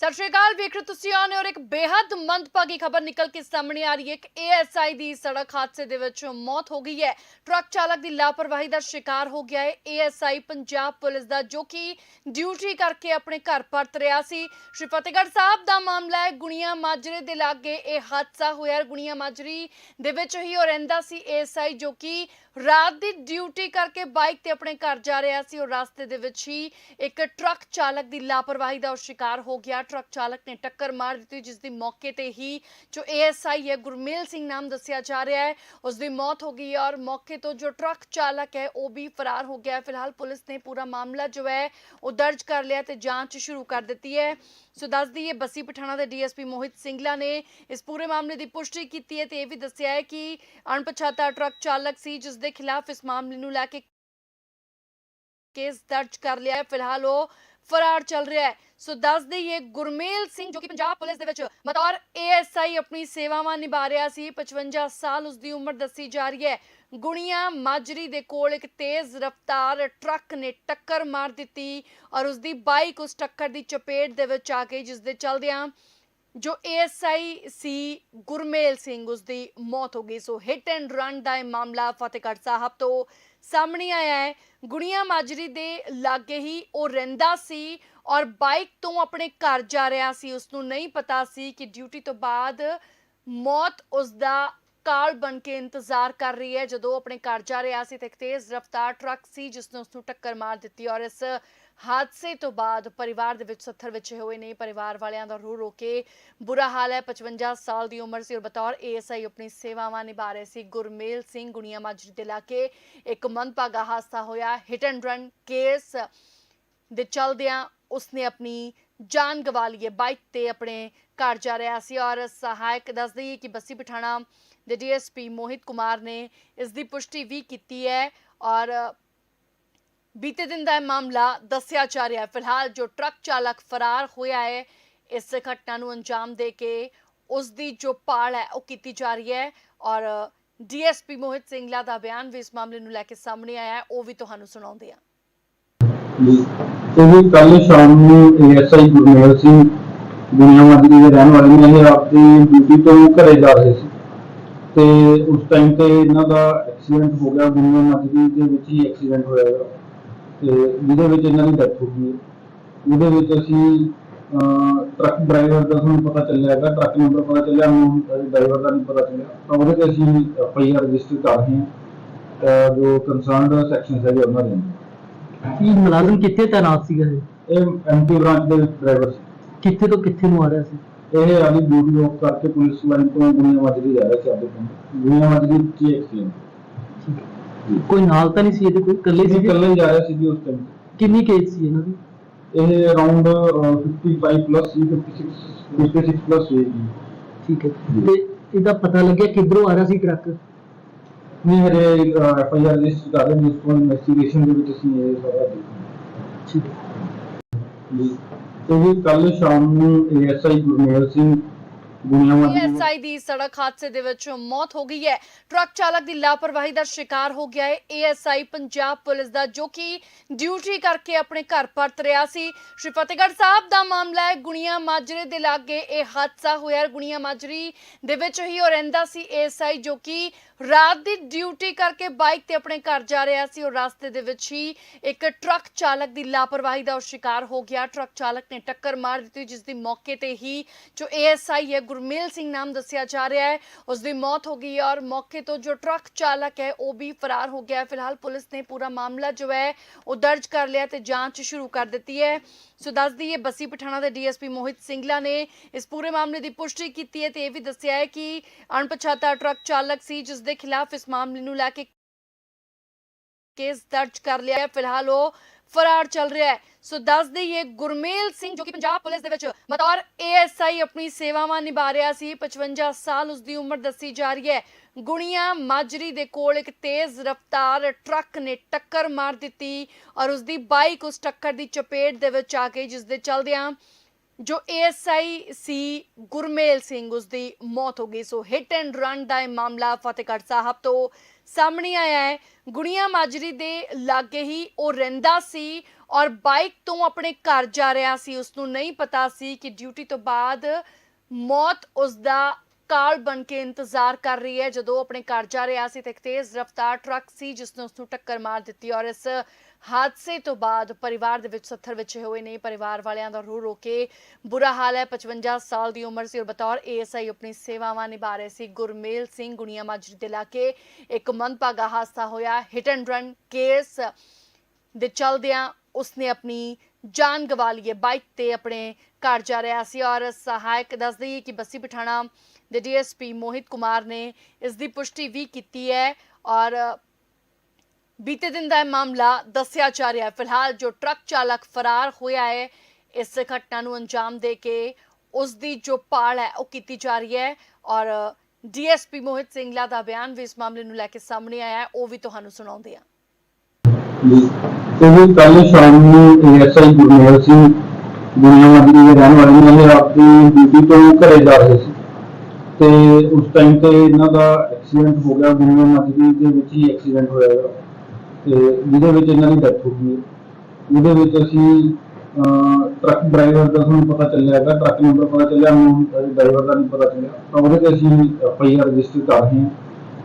ਸਤਿ ਸ਼੍ਰੀ ਅਕਾਲ, ਵੇਖ ਰਹੇ ਤੁਸੀਂ ਆਨ ਔਰ ਇੱਕ ਬੇहद ਮੰਦਭਾਗੀ ਖਬਰ ਨਿਕਲ ਕੇ ਸਾਹਮਣੇ ਆ ਰਹੀ ਹੈ। ਕਿ ਏਐਸਆਈ ਦੀ ਸੜਕ ਹਾਦਸੇ ਦੇ ਵਿੱਚ ਮੌਤ ਹੋ ਗਈ ਹੈ। ਟਰੱਕ ਚਾਲਕ ਦੀ ਲਾਪਰਵਾਹੀ ਦਾ ਸ਼ਿਕਾਰ ਹੋ ਗਿਆ ਹੈ। ਏਐਸਆਈ ਪੰਜਾਬ ਪੁਲਿਸ ਦਾ ਜੋ ਕਿ ਡਿਊਟੀ ਕਰਕੇ ਆਪਣੇ ਘਰ ਪਰਤ ਰਿਹਾ ਸੀ। ਸ਼੍ਰੀ ਫਤਿਹਗੜ੍ਹ ਸਾਹਿਬ ਦਾ ਮਾਮਲਾ ਹੈ। ਗੁਣੀਆਂ ਮਾਜਰੇ ਦੇ ਲਾਗੇ ਇਹ ਹਾਦਸਾ ਹੋਇਆ ਗੁਣੀਆਂ ਮਾਜਰੀ ਦੇ ਵਿੱਚ ਹੀ ਉਹ ਰਹਿੰਦਾ ਸੀ ਏਐਸਆਈ ਜੋ ਕਿ ਰਾਤ ਦੀ ਡਿਊਟੀ ਕਰਕੇ ਬਾਈਕ ਤੇ ਆਪਣੇ ਘਰ ਜਾ ਰਿਹਾ ਸੀ। ਔਰ ਰਸਤੇ ਦੇ ਵਿੱਚ ਹੀ ਇੱਕ ਟਰੱਕ ਚਾਲਕ ਦੀ ਲਾਪਰਵਾਹੀ ਦਾ ਉਹ ਸ਼ਿਕਾਰ ਹੋ ਗਿਆ। ਟਰੱਕ ਚਾਲਕ ਨੇ ਟੱਕਰ ਮਾਰ ਦਿੱਤੀ, ਜਿਸ ਦੀ ਮੌਕੇ ਤੇ ਹੀ ਜੋ ਏਐਸਆਈ ਹੈ, ਗੁਰਮੇਲ ਸਿੰਘ ਨਾਮ ਦੱਸਿਆ ਜਾ ਰਿਹਾ ਹੈ, ਉਸ ਦੀ ਮੌਤ ਹੋ ਗਈ ਔਰ ਮੌਕੇ ਤੋਂ ਜੋ ਟਰੱਕ ਚਾਲਕ ਹੈ, ਉਹ ਵੀ ਫਰਾਰ ਹੋ ਗਿਆ ਫਿਲਹਾਲ ਪੁਲਿਸ ਨੇ ਪੂਰਾ ਮਾਮਲਾ ਜੋ ਹੈ, ਉਹ ਦਰਜ ਕਰ ਲਿਆ ਤੇ ਜਾਂਚ ਸ਼ੁਰੂ ਕਰ ਦਿੱਤੀ ਹੈ। ਸੋ ਦੱਸ ਦਈਏ, ਬੱਸੀ ਪਠਾਣਾ ਦੇ ਡੀਐਸਪੀ ਮੋਹਿਤ ਸਿੰਗਲਾ ਨੇ ਇਸ ਪੂਰੇ ਮਾਮਲੇ ਦੀ ਪੁਸ਼ਟੀ ਕੀਤੀ ਹੈ ਤੇ ਇਹ ਵੀ ਦੱਸਿਆ ਹੈ ਕਿ ਅਣਪਛਾਤਾ ਟਰੱਕ ਚਾਲਕ ਸੀ, ਜਿਸ ਦੇ ਖਿਲਾਫ ਇਸ ਮਾਮਲੇ ਨੂੰ ਲੈ ਕੇ ਕੇਸ ਦਰਜ ਕਰ ਲਿਆ ਹੈ। ਫਿਲਹਾਲ ਉਹ ਫਰਾਰ ਚੱਲ ਰਿਹਾ ਹੈ। ਸੋ ਦੱਸ ਦਈਏ, ਗੁਰਮੇਲ ਸਿੰਘ ਜੋ ਕਿ ਪੰਜਾਬ ਪੁਲਿਸ ਦੇ ਵਿੱਚ ਬਤੌਰ ਏਐਸਆਈ ਆਪਣੀ ਸੇਵਾਵਾਂ ਨਿਭਾ ਰਿਹਾ ਸੀ 55 ਸਾਲ ਉਸ ਦੀ ਉਮਰ ਦੱਸੀ ਜਾ ਰਹੀ ਹੈ। ਗੁਣੀਆਂ ਮਾਜਰੀ ਦੇ ਕੋਲ ਇੱਕ ਤੇਜ਼ ਰਫ਼ਤਾਰ ਟਰੱਕ ਨੇ ਟੱਕਰ ਮਾਰ ਦਿੱਤੀ ਔਰ ਉਸ ਦੀ ਬਾਈਕ ਉਸ ਟੱਕਰ ਦੀ ਚਪੇਟ ਦੇ ਵਿੱਚ ਆ ਗਈ ਜਿਸ ਦੇ ਚਲਦਿਆਂ ਜੋ ਏਐਸਆਈ ਸੀ, ਗੁਰਮੇਲ ਸਿੰਘ ਉਸ ਦੀ ਮੌਤ ਹੋ ਗਈ। ਸੋ ਹਿੱਟ ਐਂਡ ਰਨ ਦਾ ਇਹ ਮਾਮਲਾ ਫਤਿਹਗੜ੍ਹ ਸਾਹਿਬ ਤੋਂ ਸਾਹਮਣੇ ਆਇਆ ਹੈ। ਗੁਣੀਆਂ ਮਾਜਰੀ ਦੇ ਲਾਗੇ ਹੀ ਉਹ ਰਹਿੰਦਾ ਸੀ ਔਰ ਬਾਈਕ ਤੋਂ ਆਪਣੇ ਘਰ ਜਾ ਰਿਹਾ ਸੀ। ਉਸ ਨੂੰ ਨਹੀਂ ਪਤਾ ਸੀ ਕਿ ਡਿਊਟੀ ਤੋਂ ਬਾਅਦ ਮੌਤ ਉਸ ਦਾ ਕਾਲ ਬਣ ਕੇ ਇੰਤਜ਼ਾਰ ਕਰ ਰਹੀ ਹੈ। ਜਦੋਂ ਆਪਣੇ ਘਰ ਜਾ ਰਿਹਾ ਸੀ ਤੇ ਇੱਕ ਤੇਜ਼ ਰਫ਼ਤਾਰ ਟਰੱਕ ਸੀ ਜਿਸ ਨੇ ਉਸ ਨੂੰ ਟੱਕਰ ਮਾਰ ਦਿੱਤੀ ਔਰ ਇਸ ਹਾਦਸੇ ਤੋਂ ਬਾਅਦ ਪਰਿਵਾਰ ਦੇ ਵਿੱਚ ਸੱਥਰ ਵਿੱਚ ਹੋਏ ਨੇ। ਪਰਿਵਾਰ ਵਾਲਿਆਂ ਦਾ ਰੋ ਰੋ ਕੇ ਬੁਰਾ ਹਾਲ ਹੈ। 55 ਸਾਲ ਦੀ ਉਮਰ ਸੀ ਔਰ ਬਤੌਰ ਏਐਸਆਈ ਆਪਣੀ ਸੇਵਾਵਾਂ ਨਿਭਾ ਰਹੇ ਸੀ। ਗੁਰਮੇਲ ਸਿੰਘ ਗੁਣੀਆਂ ਮਾਜਰੀ ਦੇ ਲਾਗੇ ਇੱਕ ਮੰਦਭਾਗਾ ਹਾਦਸਾ ਹੋਇਆ। ਹਿਟ ਐਂਡ ਰਨ ਕੇਸ ਦੇ ਚਲਦਿਆਂ ਉਸਨੇ ਆਪਣੀ ਜਾਨ ਗਵਾ ਲਈ ਬਾਈਕ ਤੇ ਆਪਣੇ ਘਰ ਜਾ ਰਿਹਾ ਸੀ ਔਰ ਸਹਾਇਕ ਦੱਸ ਦਈਏ ਕਿ ਬੱਸੀ ਪਠਾਣਾ ਦੇ ਡੀਐਸਪੀ ਮੋਹਿਤ ਕੁਮਾਰ ਨੇ ਇਸ ਦੀ ਪੁਸ਼ਟੀ ਵੀ ਕੀਤੀ ਹੈ ਔਰ ਬੀਤੇ ਦਿਨ ਦਾ ਇਹ ਮਾਮਲਾ ਦੱਸਿਆ ਜਾ ਰਿਹਾ ਹੈ। ਫਿਲਹਾਲ ਜੋ ਟਰੱਕ ਚਾਲਕ ਫਰਾਰ ਹੋਇਆ ਹੈ, ਇਸ ਘਟਨਾ ਨੂੰ ਅੰਜਾਮ ਦੇ ਕੇ ਉਸ ਦੀ ਜੋ ਪਾਲ ਹੈ, ਉਹ ਕੀਤੀ ਜਾ ਰਹੀ ਹੈ ਔਰ ਡੀਐਸਪੀ ਮੋਹਿਤ ਸਿੰਘਲਾ ਦਾ ਬਿਆਨ ਵੀ ਇਸ ਮਾਮਲੇ ਨੂੰ ਲੈ ਕੇ ਸਾਹਮਣੇ ਆਇਆ ਹੈ, ਉਹ ਵੀ ਤੁਹਾਨੂੰ ਸੁਣਾਉਂਦੇ ਹਾਂ। ਜੀ ਕੱਲ ਸ਼ਾਮ ਨੂੰ ਏਐਸਆਈ ਗੁਰਮੇਲ ਸਿੰਘ ਦੁਨੀਆਵਾਦੀ ਦੇ ਰਹਿਣ ਵਾਲੇ ਨੇ, ਇਹ ਆਪਣੀ ਡਿਊਟੀ ਤੋਂ ਘਰੇ ਜਾ ਰਹੇ ਸੀ। ਤੇ ਉਸ ਟਾਈਮ ਤੇ ਇਹਨਾਂ ਦਾ ਐਕਸੀਡੈਂਟ ਹੋ ਗਿਆ ਦੁਨੀਆਵਾਦੀ ਦੇ ਵਿੱਚ ਹੀ ਐਕਸੀਡੈਂਟ ਹੋਇਆ। ਤੇ ਜਿਹਦੇ ਵਿੱਚ ਇਹਨਾਂ ਦੀ ਡੈਥ ਹੋ ਗਈ ਹੈ। ਉਹਦੇ ਵਿੱਚ ਅਸੀਂ ਅਹ, ਟਰੱਕ ਡਰਾਈਵਰ ਦਾ ਸਾਨੂੰ ਪਤਾ ਚੱਲਿਆ ਹੈਗਾ ਟਰੱਕ ਨੰਬਰ ਪਤਾ ਚੱਲਿਆ ਹੁਣ ਡਰਾਈਵਰ ਦਾ ਨਹੀਂ ਪਤਾ ਚੱਲਿਆ। ਤਾਂ ਉਹਦੇ ਤੇ ਅਸੀਂ ਐਫਆਈਆਰ ਰਜਿਸਟਰ ਕਰ ਰਹੇ ਹਾਂ ਤਾਂ ਜੋ ਕੰਸਰਨਡ ਸੈਕਸ਼ਨ ਹੈਗੇ ਉਹਨਾਂ ਦੇ। ਕੀ ਮੁਲਾਜ਼ਮ ਕਿੱਥੇ ਤੈਨਾਤ ਸੀਗਾ ਇਹ? ਇਹ ਐਮਪੀ ਬ੍ਰਾਂਚ ਦੇ ਡਰਾਈਵਰ ਸੀ। ਕਿੱਥੇ ਤੋਂ ਕਿੱਥੇ ਨੂੰ ਆ ਰਿਹਾ ਸੀ? ਇਹ ਆਦੀ ਡਿਊਟੀ ਆਫ ਕਰਕੇ ਪੁਲਿਸ ਲਾਈਨ ਤੋਂ ਦੁਨੀਆ ਮਾਜਰੀ ਜਾ ਰਿਹਾ ਸੀ ਆਪਦੇ ਪਿੰਡ। ਦੁਨੀਆ ਮਾਜਰੀ ਕੀ ਐਕਸੀਡੈਂਟ ਠੀਕ ਹੈ। ਕੋਈ ਨਾਲ ਤਾਂ ਨਹੀਂ ਸੀ ਇਹਦੇ ਕੋਈ ਇਕੱਲੇ ਸੀ ਇਕੱਲੇ ਜਾ ਰਿਹਾ ਸੀ ਜੀ ਉਸ ਟਾਈਮ ਕਿੰਨੀ ਕੇਜ ਸੀ ਇਹਨਾਂ ਦੀ? ਇਹ ਅਰਾਊਂਡ 55 ਪਲੱਸ ਸੀ 56 56 ਪਲੱਸ ਸੀ। ਠੀਕ ਹੈ। ਤੇ ਇਹਦਾ ਪਤਾ ਲੱਗਿਆ ਕਿੱਧਰੋਂ ਆ ਰਿਹਾ ਸੀ ਟਰੱਕ? ਨਹੀਂ ਹਰੇ ਐਫ ਆਈ ਆਰ ਰਜਿਸਟਰ ਕਰ ਰਹੇ ਨੇ ਉਸ ਤੋਂ ਇਨਵੈਸਟੀਗੇਸ਼ਨ ਦੇ ਵਿੱਚ ਅਸੀਂ ਇਹ ਸਾਰਾ ਦੇਖਾਂਗੇ। ਠੀਕ ਹੈ। ਵੀ ਕੱਲ ਸ਼ਾਮ ਨੂੰ ਏਐਸਆਈ ਗੁਰਮੇਲ ਸਿੰਘ ਏਐਸਆਈ ਦੀ ਸੜਕ ਹਾਦਸੇ ਦੇ ਵਿੱਚ ਮੌਤ ਹੋ ਗਈ ਹੈ। ਟਰੱਕ ਚਾਲਕ ਦੀ ਲਾਪਰਵਾਹੀ ਦਾ ਸ਼ਿਕਾਰ ਹੋ ਗਿਆ ਹੈ। ਏਐਸਆਈ ਪੰਜਾਬ ਪੁਲਿਸ ਦਾ ਜੋ ਕਿ ਡਿਊਟੀ ਕਰਕੇ ਆਪਣੇ ਘਰ ਪਰਤ ਰਿਹਾ ਸੀ। ਸ਼੍ਰੀ ਫਤਿਹਗੜ੍ਹ ਸਾਹਿਬ ਦਾ ਮਾਮਲਾ ਹੈ ਗੁਣੀਆਂ ਮਾਜਰੇ ਦੇ ਲਾਗੇ ਇਹ ਹਾਦਸਾ ਹੋਇਆ ਹੈ। ਗੁਣੀਆਂ ਮਾਜਰੀ ਦੇ ਵਿੱਚ ਹੀ ਉਹ ਰਹਿੰਦਾ ਸੀ। ਏਐਸਆਈ ਜੋ ਕਿ ਰਾਤ ਦੀ ਡਿਊਟੀ ਕਰਕੇ ਬਾਈਕ ਤੇ ਆਪਣੇ ਘਰ ਜਾ ਰਿਹਾ ਸੀ। ਔਰ ਰਸਤੇ ਦੇ ਵਿੱਚ ਹੀ ਇੱਕ ਟਰੱਕ ਚਾਲਕ ਦੀ ਲਾਪਰਵਾਹੀ ਦਾ ਸ਼ਿਕਾਰ ਹੋ ਗਿਆ। ਟਰੱਕ ਚਾਲਕ ਨੇ ਟੱਕਰ ਮਾਰ ਦਿੱਤੀ ਜਿਸ ਦੀ ਮੌਕੇ ਤੇ ਹੀ ਜੋ ਏਐਸਆਈ ਹੈ ਗੁਰਮੇਲ ਸਿੰਘ ਨਾਮ ਦੱਸਿਆ ਜਾ ਰਿਹਾ ਹੈ। ਉਸ ਦੀ ਮੌਤ ਹੋ ਗਈ ਔਰ ਮੌਕੇ ਤੋਂ ਜੋ ਟਰੱਕ ਚਾਲਕ ਹੈ, ਉਹ ਵੀ ਫਰਾਰ ਹੋ ਗਿਆ ਫਿਲਹਾਲ ਪੁਲਿਸ ਨੇ ਪੂਰਾ ਮਾਮਲਾ ਜੋ ਹੈ, ਉਹ ਦਰਜ ਕਰ ਲਿਆ ਤੇ ਜਾਂਚ ਸ਼ੁਰੂ ਕਰ ਦਿੱਤੀ ਹੈ। ਸੋ ਦੱਸ ਦਈਏ, ਬੱਸੀ ਪਠਾਣਾ ਦੇ ਡੀਐਸਪੀ ਮੋਹਿਤ ਸਿੰਘਲਾ ਨੇ ਇਸ ਪੂਰੇ ਮਾਮਲੇ ਦੀ ਪੁਸ਼ਟੀ ਕੀਤੀ ਹੈ ਤੇ ਇਹ ਵੀ ਦੱਸਿਆ ਹੈ ਕਿ ਅਣਪਛਾਤਾ ਟਰੱਕ ਚਾਲਕ ਸੀ, ਜਿਸ ਦੇ ਖਿਲਾਫ ਇਸ ਮਾਮਲੇ ਨੂੰ ਲੈ ਕੇ ਕੇਸ ਦਰਜ ਕਰ ਲਿਆ ਹੈ। ਫਿਲਹਾਲ ਉਹ ਫਰਾਰ ਚੱਲ ਰਿਹਾ ਹੈ। ਸੋ ਦੱਸ ਦਈਏ, ਗੁਰਮੇਲ ਸਿੰਘ ਜੋ ਕਿ ਪੰਜਾਬ ਪੁਲਿਸ ਦੇ ਵਿੱਚ ਬਤੌਰ ਏਐਸਆਈ ਆਪਣੀ ਸੇਵਾਵਾਂ ਨਿਭਾ ਰਿਹਾ ਸੀ 55 ਸਾਲ ਉਸ ਦੀ ਉਮਰ ਦੱਸੀ ਜਾ ਰਹੀ ਹੈ। ਗੁਣੀਆਂ ਮਾਜਰੀ ਦੇ ਕੋਲ ਇੱਕ ਤੇਜ਼ ਰਫ਼ਤਾਰ ਟਰੱਕ ਨੇ ਟੱਕਰ ਮਾਰ ਦਿੱਤੀ ਔਰ ਉਸ ਦੀ ਬਾਈਕ ਉਸ ਟੱਕਰ ਦੀ ਚਪੇਟ ਦੇ ਵਿੱਚ ਆ ਗਈ ਜਿਸ ਦੇ ਚਲਦਿਆਂ ਜੋ ਏਐਸਆਈ ਸੀ, ਗੁਰਮੇਲ ਸਿੰਘ ਉਸ ਦੀ ਮੌਤ ਹੋ ਗਈ। ਸੋ ਹਿੱਟ ਐਂਡ ਰਨ ਦਾ ਇਹ ਮਾਮਲਾ ਫਤਿਹਗੜ੍ਹ ਸਾਹਿਬ ਤੋਂ ਸਾਹਮਣੇ ਆਇਆ ਹੈ। ਗੁੜੀਆਂ ਮਾਜਰੀ ਦੇ ਲਾਗੇ ਹੀ ਉਹ ਰਹਿੰਦਾ ਸੀ ਔਰ ਬਾਈਕ ਤੋਂ ਆਪਣੇ ਘਰ ਜਾ ਰਿਹਾ ਸੀ। ਉਸ ਨੂੰ ਨਹੀਂ ਪਤਾ ਸੀ ਕਿ ਡਿਊਟੀ ਤੋਂ ਬਾਅਦ ਮੌਤ ਉਸ ਦਾ ਕਾਲ ਬਣ ਕੇ ਇੰਤਜ਼ਾਰ ਕਰ ਰਹੀ ਹੈ। ਜਦੋਂ ਆਪਣੇ ਘਰ ਜਾ ਰਿਹਾ ਸੀ ਤੇ ਇੱਕ ਤੇਜ਼ ਰਫ਼ਤਾਰ ਟਰੱਕ ਸੀ ਜਿਸ ਨੇ ਉਸ ਨੂੰ ਟੱਕਰ ਮਾਰ ਦਿੱਤੀ ਔਰ ਇਸ ਹਾਦਸੇ ਤੋਂ ਬਾਅਦ ਪਰਿਵਾਰ ਦੇ ਵਿੱਚ ਸੱਥਰ ਵਿੱਚ ਹੋਏ ਨੇ। ਪਰਿਵਾਰ ਵਾਲਿਆਂ ਦਾ ਰੋ ਰੋ ਕੇ ਬੁਰਾ ਹਾਲ ਹੈ। 55 ਸਾਲ ਦੀ ਉਮਰ ਸੀ ਔਰ ਬਤੌਰ ਏਐਸਆਈ ਆਪਣੀ ਸੇਵਾਵਾਂ ਨਿਭਾ ਰਹੇ ਸੀ। ਗੁਰਮੇਲ ਸਿੰਘ ਗੁਣੀਆਂ ਮਾਜਰੀ ਦੇ ਇਲਾਕੇ ਇੱਕ ਮੰਦਭਾਗਾ ਹਾਦਸਾ ਹੋਇਆ। ਹਿਟ ਐਂਡ ਰਨ ਕੇਸ ਦੇ ਚਲਦਿਆਂ ਉਸਨੇ ਆਪਣੀ ਜਾਨ ਗਵਾ ਲਈ ਹੈ। ਬਾਈਕ ਤੇ ਆਪਣੇ ਘਰ ਜਾ ਰਿਹਾ ਸੀ ਔਰ ਸਹਾਇਕ ਦੱਸਦੀ ਹੈ ਕਿ ਬੱਸੀ ਪਠਾਣਾ ਦੇ ਡੀਐਸਪੀ ਮੋਹਿਤ ਕੁਮਾਰ ਨੇ ਇਸ ਦੀ ਪੁਸ਼ਟੀ ਵੀ ਕੀਤੀ ਹੈ ਔਰ ਬੀਤੇ ਦਿਨ ਦਾ ਇਹ ਮਾਮਲਾ ਦੱਸਿਆ ਜਾ ਰਿਹਾ ਹੈ। ਫਿਲਹਾਲ ਜੋ ਟਰੱਕ ਚਾਲਕ ਫਰਾਰ ਹੋਇਆ ਹੈ, ਇਸ ਘਟਨਾ ਨੂੰ ਅੰਜਾਮ ਦੇ ਕੇ ਉਸ ਦੀ ਜੋ ਪਾਲ ਹੈ, ਉਹ ਕੀਤੀ ਜਾ ਰਹੀ ਹੈ ਔਰ ਡੀਐਸਪੀ ਮੋਹਿਤ ਸਿੰਘਲਾ ਦਾ ਬਿਆਨ ਵੀ ਇਸ ਮਾਮਲੇ ਨੂੰ ਲੈ ਕੇ ਸਾਹਮਣੇ ਆਇਆ ਹੈ, ਉਹ ਵੀ ਤੁਹਾਨੂੰ ਸੁਣਾਉਂਦੇ ਆ ਜੀ ਕੱਲ ਸ਼ਾਮ ਨੂੰ ਐਸਆਈ ਗੁਰਮੇਲ ਸਿੰਘ ਦੁਨੀਆ ਮਾਜਰੀ ਦੇ ਰਹਿਣ ਵਾਲੇ ਨੇ, ਆਪਣੀ ਡਿਊਟੀ ਤੋਂ ਘਰੇ ਜਾ ਰਹੇ ਸੀ। ਤੇ ਉਸ ਟਾਈਮ ਤੇ ਇਹਨਾਂ ਦਾ ਐਕਸੀਡੈਂਟ ਹੋ ਗਿਆ ਦੁਨੀਆ ਮਾਜਰੀ ਦੇ ਵਿੱਚ ਹੀ ਐਕਸੀਡੈਂਟ ਹੋਇਆ ਹੈਗਾ। ਤੇ ਜਿਹਦੇ ਵਿੱਚ ਇਹਨਾਂ ਦੀ ਡੈਥ ਹੋ ਗਈ ਹੈ। ਉਹਦੇ ਵਿੱਚ ਅਸੀਂ ਟਰੱਕ ਡਰਾਈਵਰ ਦਾ ਸਾਨੂੰ ਪਤਾ ਚੱਲਿਆ ਹੈਗਾ ਟਰੱਕ ਨੰਬਰ ਪਤਾ ਚੱਲਿਆ ਨੂੰ ਡਰਾਈਵਰ ਦਾ ਨਹੀਂ ਪਤਾ ਚੱਲਿਆ। ਤਾਂ ਉਹਦੇ ਤੇ ਅਸੀਂ ਐਫ ਆਈ ਆਰ ਰਜਿਸਟਰ ਕਰ ਰਹੇ ਹਾਂ।